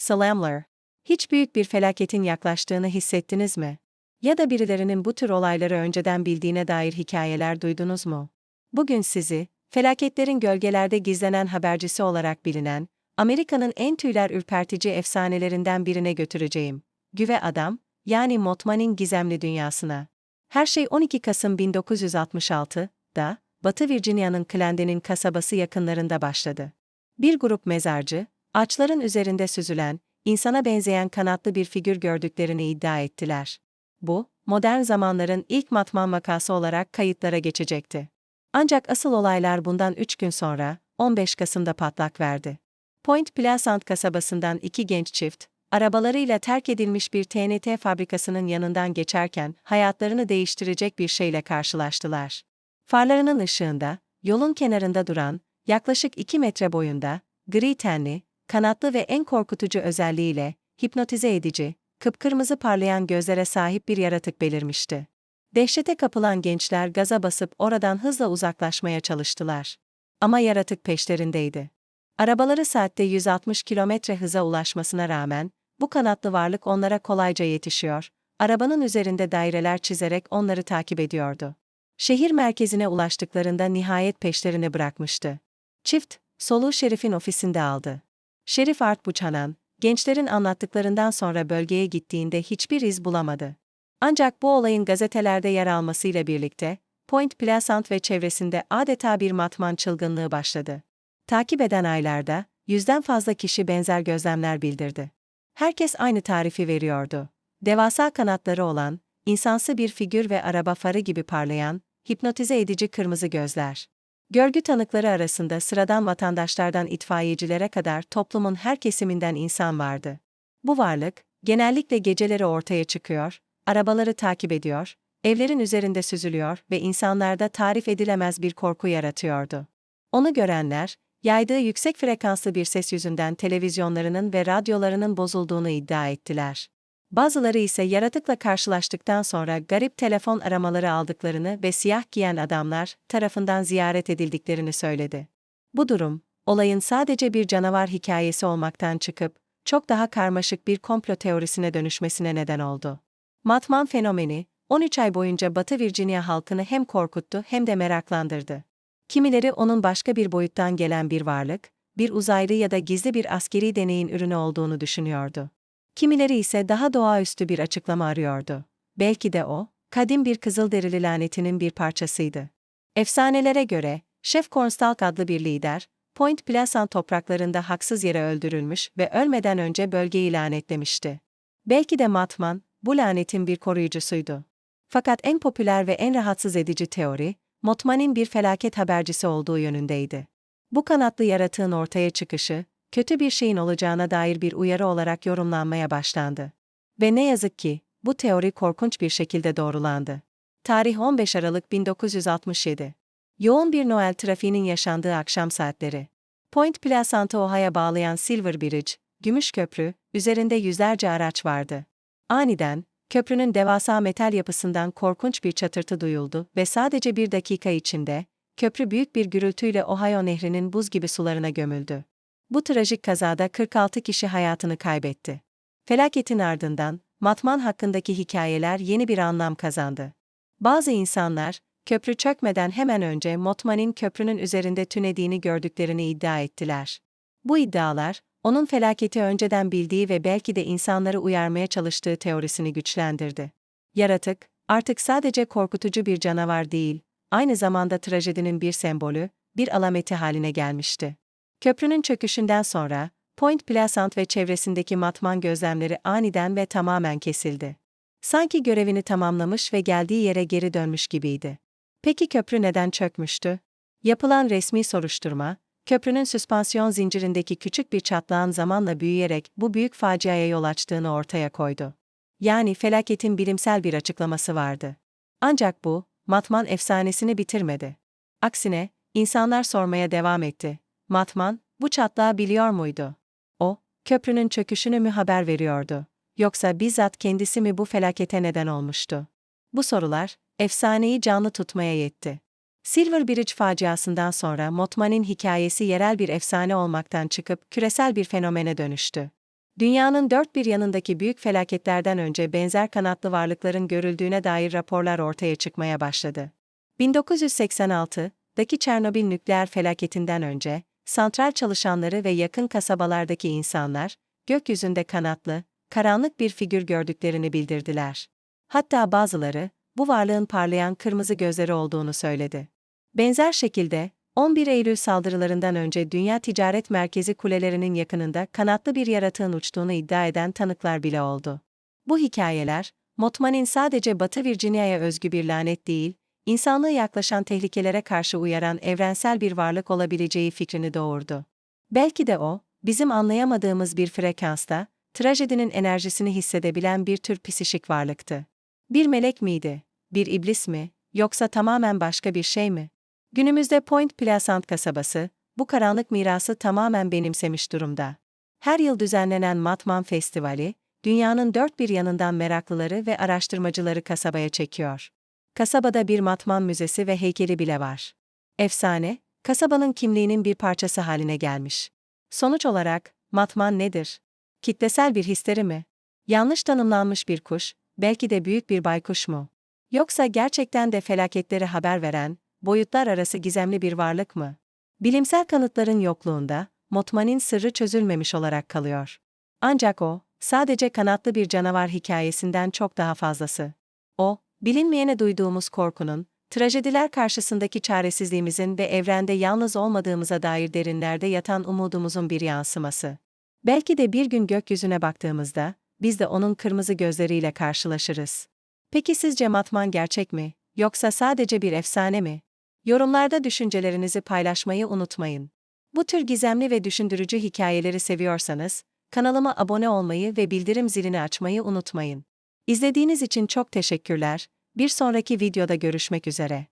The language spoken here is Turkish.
Slamler. Hiç büyük bir felaketin yaklaştığını hissettiniz mi? Ya da birilerinin bu tür olayları önceden bildiğine dair hikayeler duydunuz mu? Bugün sizi, felaketlerin gölgelerde gizlenen habercisi olarak bilinen, Amerika'nın en tüyler ürpertici efsanelerinden birine götüreceğim. Güve Adam, yani Mothman'in gizemli dünyasına. Her şey 12 Kasım 1966'da, Batı Virginia'nın Clendenin kasabası yakınlarında başladı. Bir grup mezarcı, ağaçların üzerinde süzülen, insana benzeyen kanatlı bir figür gördüklerini iddia ettiler. Bu, modern zamanların ilk matman vakası olarak kayıtlara geçecekti. Ancak asıl olaylar bundan 3 gün sonra, 15 Kasım'da patlak verdi. Point Pleasant kasabasından iki genç çift, arabalarıyla terk edilmiş bir TNT fabrikasının yanından geçerken hayatlarını değiştirecek bir şeyle karşılaştılar. Farlarının ışığında, yolun kenarında duran, yaklaşık 2 metre boyunda, gri tenli, kanatlı ve en korkutucu özelliğiyle, hipnotize edici, kıpkırmızı parlayan gözlere sahip bir yaratık belirmişti. Dehşete kapılan gençler gaza basıp oradan hızla uzaklaşmaya çalıştılar. Ama yaratık peşlerindeydi. Arabaları saatte 160 kilometre hıza ulaşmasına rağmen, bu kanatlı varlık onlara kolayca yetişiyor, arabanın üzerinde daireler çizerek onları takip ediyordu. Şehir merkezine ulaştıklarında nihayet peşlerini bırakmıştı. Çift, soluğu Şerif'in ofisinde aldı. Şerif Art Buchanan, gençlerin anlattıklarından sonra bölgeye gittiğinde hiçbir iz bulamadı. Ancak bu olayın gazetelerde yer almasıyla birlikte, Point Pleasant ve çevresinde adeta bir matman çılgınlığı başladı. Takip eden aylarda, yüzden fazla kişi benzer gözlemler bildirdi. Herkes aynı tarifi veriyordu. Devasa kanatları olan, insansı bir figür ve araba farı gibi parlayan, hipnotize edici kırmızı gözler. Görgü tanıkları arasında sıradan vatandaşlardan itfaiyecilere kadar toplumun her kesiminden insan vardı. Bu varlık, genellikle geceleri ortaya çıkıyor, arabaları takip ediyor, evlerin üzerinde süzülüyor ve insanlarda tarif edilemez bir korku yaratıyordu. Onu görenler, yaydığı yüksek frekanslı bir ses yüzünden televizyonlarının ve radyolarının bozulduğunu iddia ettiler. Bazıları ise yaratıkla karşılaştıktan sonra garip telefon aramaları aldıklarını ve siyah giyen adamlar tarafından ziyaret edildiklerini söyledi. Bu durum, olayın sadece bir canavar hikayesi olmaktan çıkıp, çok daha karmaşık bir komplo teorisine dönüşmesine neden oldu. Matman fenomeni, 13 ay boyunca Batı Virginia halkını hem korkuttu hem de meraklandırdı. Kimileri onun başka bir boyuttan gelen bir varlık, bir uzaylı ya da gizli bir askeri deneyin ürünü olduğunu düşünüyordu. Kimileri ise daha doğaüstü bir açıklama arıyordu. Belki de o, kadim bir Kızılderili lanetinin bir parçasıydı. Efsanelere göre, Chef Cornstalk adlı bir lider, Point Pleasant topraklarında haksız yere öldürülmüş ve ölmeden önce bölgeyi lanetlemişti. Belki de Matman, bu lanetin bir koruyucusuydu. Fakat en popüler ve en rahatsız edici teori, Motman'in bir felaket habercisi olduğu yönündeydi. Bu kanatlı yaratığın ortaya çıkışı, kötü bir şeyin olacağına dair bir uyarı olarak yorumlanmaya başlandı. Ve ne yazık ki, bu teori korkunç bir şekilde doğrulandı. Tarih 15 Aralık 1967. Yoğun bir Noel trafiğinin yaşandığı akşam saatleri. Point Pleasant'ı Ohio'ya bağlayan Silver Bridge, Gümüş Köprü, üzerinde yüzlerce araç vardı. Aniden, köprünün devasa metal yapısından korkunç bir çatırtı duyuldu ve sadece bir dakika içinde, köprü büyük bir gürültüyle Ohio Nehri'nin buz gibi sularına gömüldü. Bu trajik kazada 46 kişi hayatını kaybetti. Felaketin ardından, Matman hakkındaki hikayeler yeni bir anlam kazandı. Bazı insanlar, köprü çökmeden hemen önce Motman'in köprünün üzerinde tünediğini gördüklerini iddia ettiler. Bu iddialar, onun felaketi önceden bildiği ve belki de insanları uyarmaya çalıştığı teorisini güçlendirdi. Yaratık, artık sadece korkutucu bir canavar değil, aynı zamanda trajedinin bir sembolü, bir alameti haline gelmişti. Köprünün çöküşünden sonra, Point Pleasant ve çevresindeki matman gözlemleri aniden ve tamamen kesildi. Sanki görevini tamamlamış ve geldiği yere geri dönmüş gibiydi. Peki köprü neden çökmüştü? Yapılan resmi soruşturma, köprünün süspansiyon zincirindeki küçük bir çatlağın zamanla büyüyerek bu büyük faciaya yol açtığını ortaya koydu. Yani felaketin bilimsel bir açıklaması vardı. Ancak bu, Matman efsanesini bitirmedi. Aksine, insanlar sormaya devam etti. Matman, bu çatlağı biliyor muydu? O, köprünün çöküşünü mü haber veriyordu? Yoksa bizzat kendisi mi bu felakete neden olmuştu? Bu sorular, efsaneyi canlı tutmaya yetti. Silver Bridge faciasından sonra Motman'in hikayesi yerel bir efsane olmaktan çıkıp küresel bir fenomene dönüştü. Dünyanın dört bir yanındaki büyük felaketlerden önce benzer kanatlı varlıkların görüldüğüne dair raporlar ortaya çıkmaya başladı. 1986'daki Çernobil nükleer felaketinden önce, santral çalışanları ve yakın kasabalardaki insanlar, gökyüzünde kanatlı, karanlık bir figür gördüklerini bildirdiler. Hatta bazıları, bu varlığın parlayan kırmızı gözleri olduğunu söyledi. Benzer şekilde, 11 Eylül saldırılarından önce Dünya Ticaret Merkezi kulelerinin yakınında kanatlı bir yaratığın uçtuğunu iddia eden tanıklar bile oldu. Bu hikayeler, Motman'in sadece Batı Virginia'ya özgü bir lanet değil, insanlığı yaklaşan tehlikelere karşı uyaran evrensel bir varlık olabileceği fikrini doğurdu. Belki de o, bizim anlayamadığımız bir frekansta, trajedinin enerjisini hissedebilen bir tür psişik varlıktı. Bir melek miydi? Bir iblis mi? Yoksa tamamen başka bir şey mi? Günümüzde Point Pleasant kasabası, bu karanlık mirası tamamen benimsemiş durumda. Her yıl düzenlenen Matman Festivali, dünyanın dört bir yanından meraklıları ve araştırmacıları kasabaya çekiyor. Kasabada bir Matman Müzesi ve heykeli bile var. Efsane, kasabanın kimliğinin bir parçası haline gelmiş. Sonuç olarak, Matman nedir? Kitlesel bir histeri mi? Yanlış tanımlanmış bir kuş, belki de büyük bir baykuş mu? Yoksa gerçekten de felaketleri haber veren, boyutlar arası gizemli bir varlık mı? Bilimsel kanıtların yokluğunda, Motman'in sırrı çözülmemiş olarak kalıyor. Ancak o, sadece kanatlı bir canavar hikayesinden çok daha fazlası. O, bilinmeyene duyduğumuz korkunun, trajediler karşısındaki çaresizliğimizin ve evrende yalnız olmadığımıza dair derinlerde yatan umudumuzun bir yansıması. Belki de bir gün gökyüzüne baktığımızda, biz de onun kırmızı gözleriyle karşılaşırız. Peki sizce Matman gerçek mi, yoksa sadece bir efsane mi? Yorumlarda düşüncelerinizi paylaşmayı unutmayın. Bu tür gizemli ve düşündürücü hikayeleri seviyorsanız, kanalıma abone olmayı ve bildirim zilini açmayı unutmayın. İzlediğiniz için çok teşekkürler. Bir sonraki videoda görüşmek üzere.